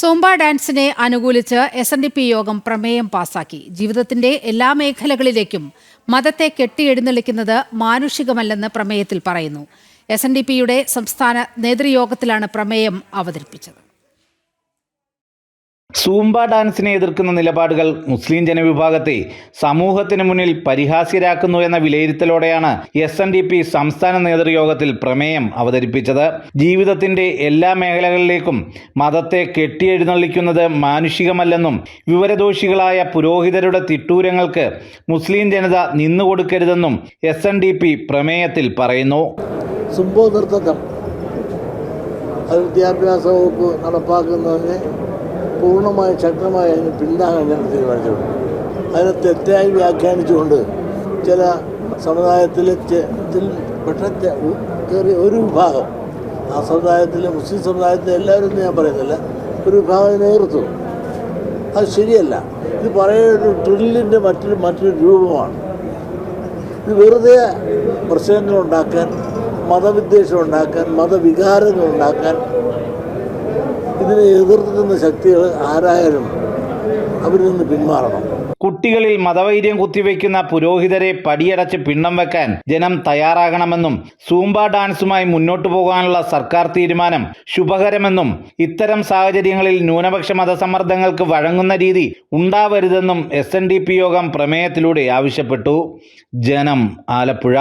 സോംബ ഡാൻസിനെ അനുകൂലിച്ച് S N D P യോഗം പ്രമേയം പാസാക്കി. ജീവിതത്തിന്റെ എല്ലാ മേഖലകളിലേക്കും മതത്തെ കെട്ടിയെഴുന്നള്ളിക്കുന്നത് മാനുഷികമല്ലെന്ന് പ്രമേയത്തിൽ പറയുന്നു. എസ് എൻ ഡി പിയുടെ സംസ്ഥാന നേതൃയോഗത്തിലാണ് പ്രമേയം അവതരിപ്പിച്ചത്. സൂംബ ഡാൻസിനെ എതിർക്കുന്ന നിലപാടുകൾ മുസ്ലിം ജനവിഭാഗത്തെ സമൂഹത്തിന് മുന്നിൽ പരിഹാസ്യരാക്കുന്നു എന്ന വിലയിരുത്തലോടെയാണ് എസ് എൻ ഡി പി സംസ്ഥാന നേതൃയോഗത്തിൽ പ്രമേയം അവതരിപ്പിച്ചത്. ജീവിതത്തിന്റെ എല്ലാ മേഖലകളിലേക്കും മതത്തെ കെട്ടിയെഴുന്നള്ളിക്കുന്നത് മാനുഷികമല്ലെന്നും വിവരദോഷികളായ പുരോഹിതരുടെ തിട്ടൂരങ്ങൾക്ക് മുസ്ലിം ജനത നിന്നുകൊടുക്കരുതെന്നും എസ് എൻ ഡി പി പ്രമേയത്തിൽ പറയുന്നു. വിദ്യാഭ്യാസ വകുപ്പ് നടപ്പാക്കുന്നതിന് പൂർണമായി ശക്തമായി അതിന് പിന്താങ്ങാൻ ഞാൻ തീരുമാനിച്ചിട്ടുണ്ട്. അതിനെ തെറ്റായി വ്യാഖ്യാനിച്ചുകൊണ്ട് ചില സമുദായത്തിലെ പെട്ട കയറിയ ഒരു വിഭാഗം ആ സമുദായത്തിലെ മുസ്ലിം സമുദായത്തിലെ എല്ലാവരും ഞാൻ പറയുന്നില്ല ഒരു വിഭാഗം നേതൃത്വം അത് ശരിയല്ല. ഇത് പറയുന്ന ഡ്രില്ലിന്റെ മറ്റൊരു മറ്റൊരു രൂപമാണ്. ഇത് വെറുതെ പ്രശ്നങ്ങളുണ്ടാക്കാൻ മതവിദ്വേഷം ഉണ്ടാക്കാൻ മതവികാരങ്ങൾ ഉണ്ടാക്കാൻ ഇതിനെ എതിർക്കുന്ന ശക്തികൾ ആരായാലും അവരിൽ നിന്ന് പിന്മാറണം. കുട്ടികളിൽ മതവൈര്യം കുത്തിവെക്കുന്ന പുരോഹിതരെ പടിയടച്ച് പിണ്ണം വെക്കാൻ ജനം തയ്യാറാകണമെന്നും സൂംബ ഡാൻസുമായി മുന്നോട്ടു പോകാനുള്ള സർക്കാർ തീരുമാനം ശുഭകരമെന്നും ഇത്തരം സാഹചര്യങ്ങളിൽ ന്യൂനപക്ഷ മതസമ്മർദ്ദങ്ങൾക്ക് വഴങ്ങുന്ന രീതി ഉണ്ടാവരുതെന്നും എസ് യോഗം പ്രമേയത്തിലൂടെ ആവശ്യപ്പെട്ടു. ജനം ആലപ്പുഴ.